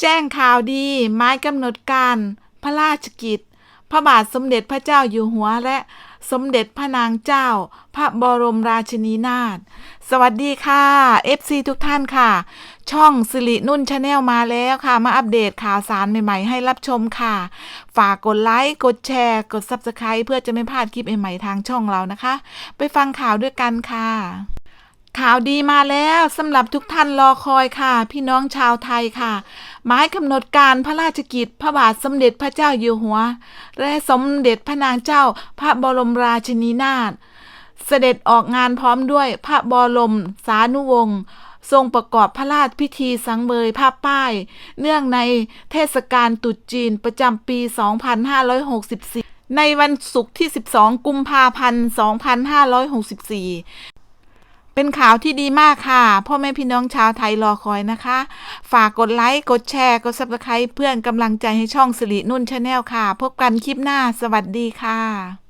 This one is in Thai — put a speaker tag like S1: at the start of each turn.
S1: แจ้งข่าวดีไม้กำหนดการ พระราชกิจ พระบาทสมเด็จพระเจ้าอยู่หัวและสมเด็จพระนางเจ้า พระบรมราชินีนาถสวัสดีค่ะ FC ทุกท่านค่ะ ช่องสิรินุ่นชาแนลมาแล้วค่ะ มาอัปเดตข่าวสารใหม่ๆ ให้รับชมค่ะ ฝากกดไลค์ กดแชร์ กด Subscribe เพื่อจะไม่พลาดคลิปใหม่ๆทางช่องเรานะคะ ไปฟังข่าวด้วยกันค่ะ ข่าวดีมาแล้วสำหรับทุกท่านรอคอยค่ะ พี่น้องชาวไทยค่ะ หมายกำหนดการพระราชกิจพระบาทสมเด็จพระเจ้าอยู่หัว และสมเด็จพระนางเจ้าพระบรมราชินีนาถเสด็จออกงานพร้อมด้วยพระบรมสานุวงศ์ทรงประกอบพระราชพิธีสังเบยผ้าป้าย เนื่องในเทศกาลตรุษจีนประจำปี 2564 ในวันศุกร์ที่ 12 กุมภาพันธ์ 2564 เป็นข่าวที่ดีมากค่ะ พ่อแม่พี่น้องชาวไทยรอคอยนะคะ ฝากกดไลค์ กดแชร์ กดซับสไครต์เพื่อนกำลังใจให้ช่องสิรินุ่นชาแนลค่ะ พบกันคลิปหน้า สวัสดีค่ะ